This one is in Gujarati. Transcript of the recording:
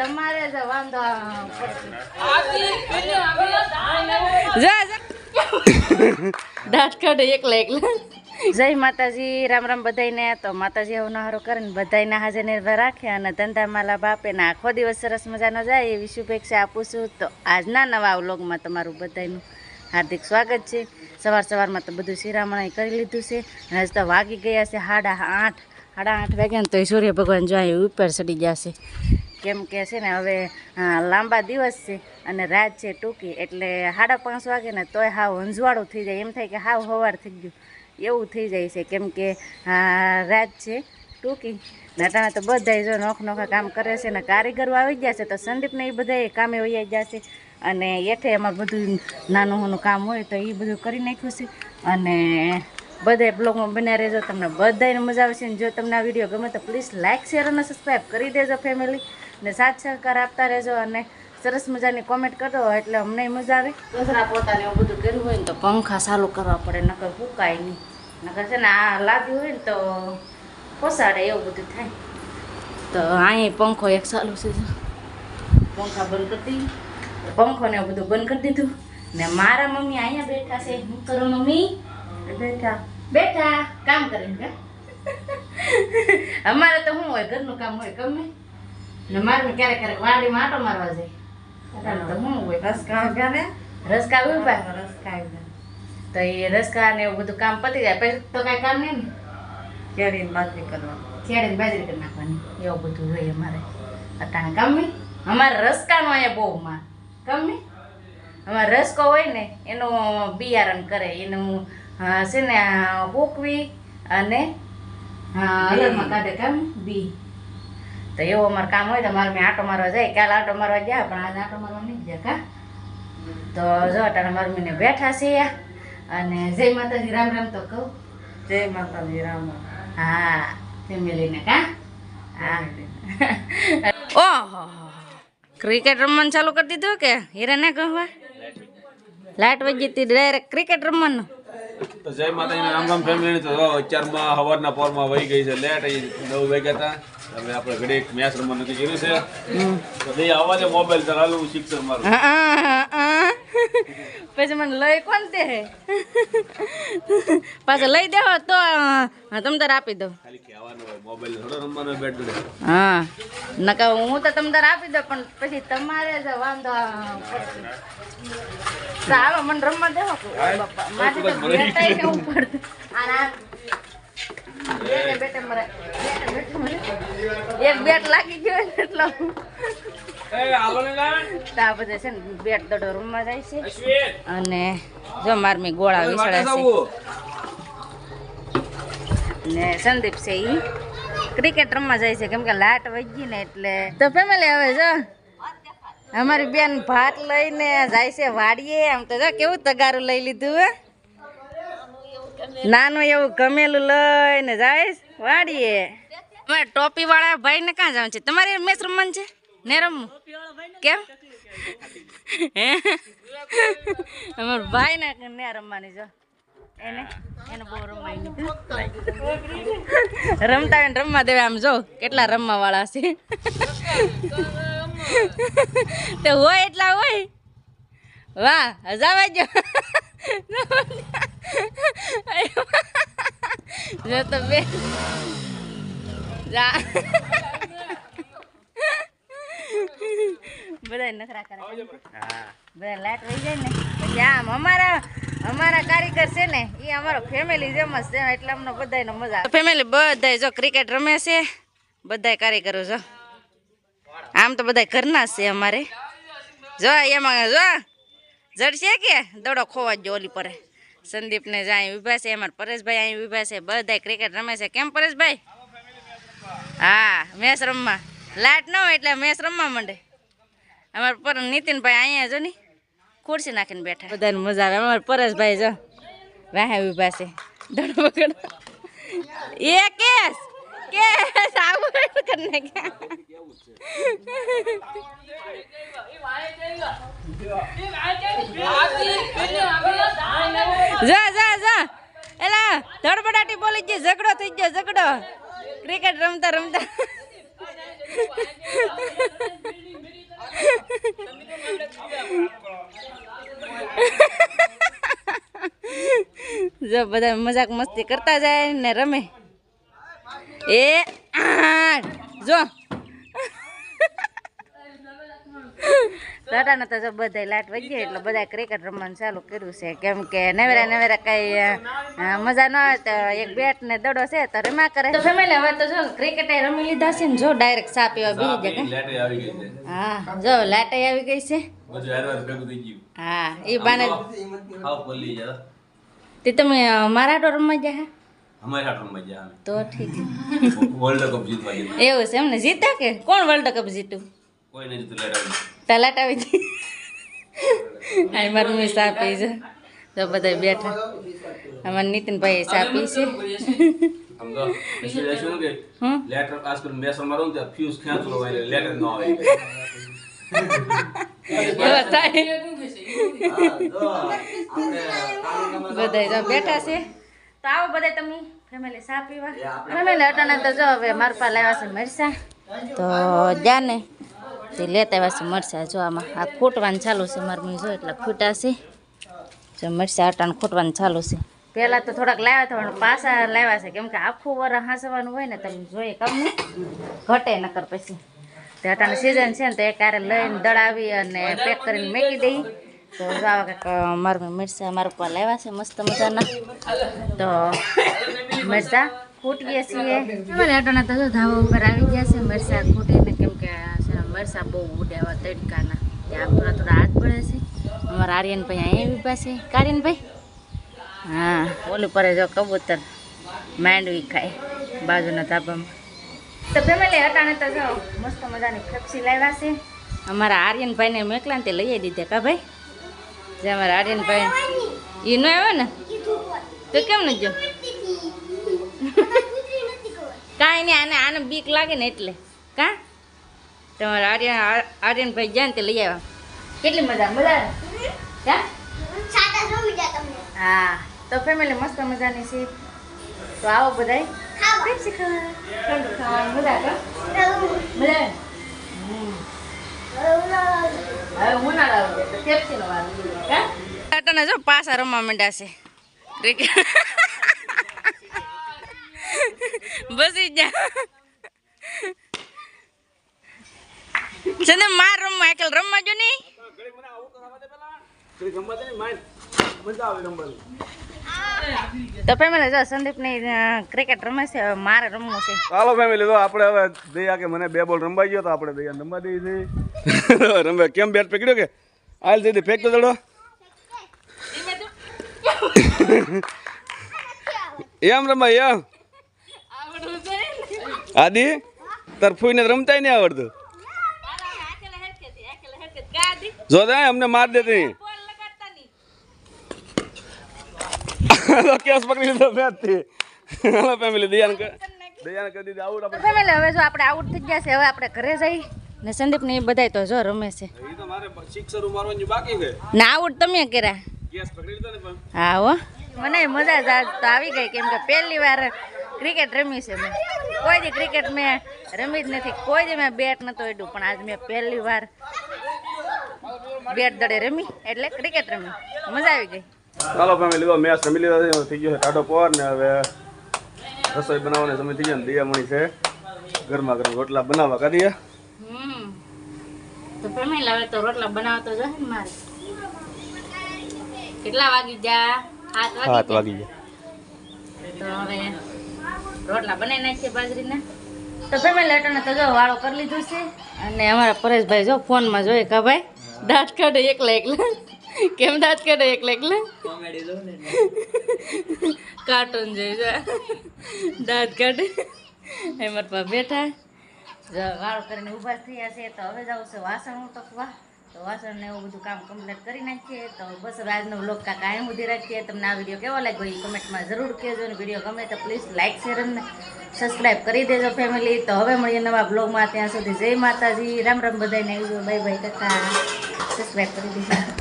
તમારે જ વાંધો પડશે જા જા દાંત કાઢે એકલા એકલા. જય માતાજી રામ રામ બધાયને. તો માતાજી આવું નહારો કરે ને બધાયને હાજર નિર્ભર રાખે અને ધંધામાં લાભ આપે ને આખો દિવસ સરસ મજાનો જાય એવી શુભેચ્છા આપું છું. તો આજના નવા વ્લોગમાં તમારું બધાયનું હાર્દિક સ્વાગત છે. સવાર સવારમાં તો બધું શિરામણાઈ કરી લીધું છે. અને હજી તો વાગી ગયા છે સાડા આઠ. સાડા આઠ વાગ્યા ને તો સૂર્ય ભગવાન જો અહીં ઉપર ચડી ગયા છે. કેમ કે છે ને હવે લાંબા દિવસ છે અને રાત છે ટૂંકી, એટલે સાડા પાંચ વાગે ને તોય હાવ અંજવાળું થઈ જાય. એમ થાય કે હાવ હવાર થઈ ગયું. એવું થઈ જાય છે. કેમ કે રાત છે ટૂંકી. નાટાણા તો બધા જો નોખ નોખા કામ કરે છે ને કારીગરો આવી ગયા છે તો સંદીપને એ બધા કામે વૈયા ગયા છે. અને એઠે એમાં બધું નાનું નાનું કામ હોય તો એ બધું કરી નાખ્યું છે. અને બધા બ્લોગમાં બન્યા રહેજો, તમને બધાને મજા આવશે. અને જો તમને આ વીડિયો ગમે તો પ્લીઝ લાઇક શેર અને સબસ્ક્રાઈબ કરી દેજો ફેમિલી ને સાથ સહકાર આપતા રહેજો અને સરસ મજાની કોમેન્ટ કરો એટલે અમને મજા આવે. કચરા પોતાને એવું બધું કર્યું હોય ને તો પંખા ચાલુ કરવા પડે, નકર ફૂકાય નહીં. નકર છે ને આ લાગ્યું હોય ને તો પોસાડે એવું બધું થાય. તો અહીં પંખો એક ચાલુ છે. પંખા બંધ કરી દીધું. પંખોને એવું બધું બંધ કરી દીધું. ને મારા મમ્મી અહીંયા બેઠા છે. હું કરો મમ્મી? બેઠા બેઠા કામ કરીને કા? અમારે તો શું હોય ઘરનું કામ હોય ગમે. ને મારે ક્યારેક ક્યારેક વાડીમાં આટો મારવા જાય. તો શું હોય. રસકા ગાને રસકા ઊભા રસકા તો એ રસકા ને એવું બધું કામ પતી જાય. પછી તો કાંઈ કામ નહીં ને. ખેડીને બાજરી કરવાની. ખેડીને બાજરી કરી નાખવાની. એવું બધું હોય અમારે. અટાણે ગમી. અમારે રસકાનો અહીંયા બહુ માં ગમી. અમારે રસકો હોય ને એનું બિયારણ કરે એનું અ, છે ને હુકવી અને અલગમાં કાઢે કામ બી તો એવું અમારે કામ હોય તો મારે મેં આટો મારવા જાય કાલ આટો મારવા ગયા પણ આજે આટો મારવા નહીં ગયા કા તો જો અટાણે મારા મમ્મીને બેઠા છે અને જય માતાજી રામ રામ તો કહું જય માતાજી રામ હા ફેમિલીને કા હા ઓહો ક્રિકેટ રમવાનું ચાલુ કરી દીધું કે હીરા ના કહવા લાઈટ વહી ગઈ ડાયરેક્ટ ક્રિકેટ રમવાનું તો જય માતાજીના રામ રામ ફેમિલી તો અત્યારમાં સવારના પોરમાં વહી ગઈ છે લેટ એ નવ વાગ્યા હતા. હવે આપણે ઘડીક મેચ રમવાનું નક્કી કર્યું છે. તો દઈ અવાજે મોબાઈલ ચાલુ શિક્ષણ મારું. પછી મને લઈ કોણ દે? પાછા લઈ દેવો તો તમ તાર આપી દઉં. હા. નકા હું તો તમ તાર આપી દઉં પણ પછી તમારે જ વાંધો ચાલો મને રમવા દેવો માથે તો બેટાય ને ઉપર એક બેટ લાગી ગયો એટલો તો બધે છે ને બેટ દડો રમવા જાય છે. અને જો મારમી ગોળા વિસળે છે. ને સંદીપ છે ઈ ક્રિકેટ રમવા જાય છે. કેમ કે લાટ વગી ને એટલે. તો ફેમિલી હવે જો અમારી બેન ભાત લઈને જાય છે વાડીએ. આમ તો જો કેવું તગારું લઈ લીધું હે. નાનું એવું ગમેલું લઈને જાય વાડીએ. અમારે ટોપી વાળા ભાઈ ને ક્યાં જવાનું છે? તમારે મેચ રમવાનું છે? ને રમવું? કેમ? હે? અમાર ભાઈ ના ને રમવાની જો. એને એને બહુ રમાય નહીં રમતા ને રમવા દેવા આમ જો, કેટલા રમવા વાળા છે. તે હોય એટલા હોય? વાહ જવા જો જો તો બે. જા. બધા નખરા કરે. બધા લાઈટ વહી જાય ને. પછી આમ અમારા અમારા કારીગર છે ને એ અમારો ફેમિલી જેમ જ છે એટલે અમને બધાને મજા ફેમિલી બધાય જો ક્રિકેટ રમે છે બધાય કારીગરો જો. આમ તો બધા ઘરના જ છે અમારે. જો એમાં જો જડશે કે? દડો ખોવા જ ઓલી પરે. સંદીપને જ અહીં ઊભા છે અમારા પરેશભાઈ અહીં ઊભા છે બધાય ક્રિકેટ રમે છે. કેમ પરેશભાઈ? હા મેચ રમવા. લાઈટ ન હોય એટલે મેચ રમવા માંડે. અમારા પર નીતિનભાઈ અહીંયા જો ને. ખુરશી નાખીને બેઠા. બધાને મજા આવે. અમારા પરેશભાઈ જો વાહે છે. દડો પકડ. એ કેસ કેસ, આવું કરી નાખ્યા જા જા જા. એલા, ધડબડાટી બોલી ગઈ, ઝઘડો થઈ ગયો, ઝઘડો. ક્રિકેટ રમતા રમતા. જો બધા મજાક મસ્તી કરતા જાય ને રમે. એ જો. દાદાને તો જો બધા લાટ વહી ગયા એટલે બધા ક્રિકેટ રમવાનું ચાલુ કર્યું છે. કેમ કે નેવરા નેવરા કઈ મજા ન આવે તો એક બેટ ને દડો છે તો રમા કરે. તો ફેમિલી હવે તો જો ક્રિકેટ રમી લીધા છે ને જો ડાયરેક્ટ સા પીવા બીજી જગ્યા લેટે આવી ગઈ છે. હા જો લાટ આવી ગઈ છે. બધું હારવાર ભેગું થઈ ગયું. હા એ બાને તે તમે મારા ડોર રમવા ગયા અમારે તો ઠીક. વર્લ્ડ કપ જીતવા એવું છે એમને જીતા કે? કોણ વર્લ્ડ કપ જીતું કોઈ નહીં જીતું લેટ તલાટ આવી ગઈ અહીં મારી મમ્મી ચા પી છે. તો બધા બેઠા. અમારા નીતિનભાઈ ચા પી છે. બધા બેઠા છે. તો આવો બધા તમે ફેમિલી ચા પીવા. ફેમિલી અટાણે તો જો હવે મારા પા લાવ્યા છે મરસા તો જા ને તે લેતા આવ્યા છે મરચા. જો આમાં આ ખૂટવાનું ચાલુ છે મારી મમ્મી જો એટલે ખૂટા છે. જો મરચા આટાને ખૂટવાનું ચાલુ છે. પહેલાં તો થોડાક લાવ્યા હતા, પણ પાછા લાવ્યા છે. કેમ કે આખું વરસ હાંસવાનું હોય ને તમે જોઈએ કમ ઘટે નકર પછી. તે આટાની સિઝન છે ને તો એ ક્યારે લઈને દળાવી અને પેક કરીને મેકી દઈ. તો જો આવા કંઈક મારું મિરસા મારા ઉપર લાવ્યા છે મસ્ત મજાના. તો મરસા ખૂટીએ છીએ. મને અટાણે તો ધાબા ઉપર આવી ગયા છે, મરચાં ખૂટીને. મરસા બહુ ઉડે આવા તડકાના. ત્યાં થોડા થોડા હાથ પડે છે. અમારા આર્યનભાઈ અહીંયા ઊભા છે. કારિયનભાઈ? હા ઓલું પરે જો કબૂતર માંડવી ખાય બાજુના ધાબામાં. તો ફેમિલી હટાણે તો જો મસ્ત મજાની ફેપ્સી લાવ્યા છે. અમારા આર્યનભાઈને મેકલાને તે લઈ દીધે કા ભાઈ? જે અમારા આર્યનભાઈ એ ન આવ્યો ને? તો કેમ ન જો કાંઈ નહીં આને આને બીક લાગે ને એટલે. કા? તમારા આર્યન આર્યનભાઈ જાય ને તે લઈ આવ્યા. કેટલી મજા મજા? હા? તો ફેમિલી મસ્ત મજાની છે. તો આવો બધાય. પેપ્સી ખાવા? ઠંડુ ખાવાની મજા આવે? મજા આવે? હમ. હવે ઉનાળો આવી જાય તો પેપ્સીનો વારો આવે. કા? અટાણે જો પાસા રમવા માંડ્યા છે. ક્રિકેટ. બસી જા. છે ને માર રમવા એકલ રમવા જો નહીં. તો ફેમિલી જો સંદીપની ક્રિકેટ રમે છે હવે મારે રમવું છે. ચાલો ફેમિલી તો આપણે હવે દયા કે મને બે બોલ રમવાઈ ગયો તો આપણે દયા રમવા દઈએ છીએ. રમે. કેમ બેટ પકડ્યો કે? આલ દીધી ફેંક તો દડો એમ રમાય એમ? આદિ તાર ફૂઈને તો રમતાય નહીં આવડતું. જો અમને માર દેતી હાલો કેસ પકડી લીધો મેચ હાલો ફેમિલી દયાને કર. કરી દીધી આઉટ આપણે. ફેમિલી હવે જો આપણે આઉટ થઈ ગયા છે હવે આપણે ઘરે જઈ. ને સંદીપ ને એ બધાય તો જો રમે છે. એ તો મારે સિક્સર મારવાની બાકી છે. ને આઉટ તમે કર્યા. કેસ પકડી લીધો ને પણ. હા હો. મને મજા જ તો આવી ગઈ કેમ કે પહેલી વાર ક્રિકેટ રમી છે મેં. કોઈ દી ક્રિકેટ મેં રમી જ નથી. કોઈ દી મેં બેટ નતો અડ્યું પણ આજ મેં પહેલી વાર બેટ દડે રમી એટલે ક્રિકેટ રમી. મજા આવી ગઈ. ચાલો ફેમિલી લીધો મેચ રમી લીધો છે થઈ ગયો છે ટાટો પોર ને હવે રસોઈ બનાવવાનો સમય થઈ ગયો ને દિયામણી છે. ગરમા ગરમ રોટલા બનાવવા હમ. તો ફેમિલી હવે તો રોટલા બનાવતો જશે ને મારે. કેટલા વાગી જા સાત વાગી હાથ ગયા. વાગી ગયા. તો હવે રોટલા બનાવી નાખીએ બાજરીના. તો ફેમિલી લેટરને તો જો વાળો કરી લીધું છે. અને અમારા પરેશભાઈ જો ફોનમાં જોઈએ કા ભાઈ? દાંત કાઢે એકલા એકલા કેમ દાંત કાઢે એકલા એકલા કાર્ટૂન જોઈ જા. દાંત કાઢે એમાં પા બેઠા. વાળો કરીને ઊભા થયા છે તો હવે જાઉં છે વાસણ ઉટકવા તો વાસણ ને એવું બધું કામ કમ્પ્લીટ કરી નાખીએ. તો બસ રાજનો આજનો વ્લોગ કાંઈ કાયમ સુધી રાખીએ. તમને આ વીડિયો કેવો લાગ્યો એ કમેન્ટમાં જરૂર કહેજો. અને વીડિયો ગમે તો પ્લીઝ લાઇક શેર અને સબસ્ક્રાઈબ કરી દેજો ફેમિલી તો હવે મળીએ નવા બ્લોગમાં ત્યાં સુધી જય માતાજી. રામ રામ બધાને. આવી બાય બાય કાકા. સબસ્ક્રાઈબ કરી દેજો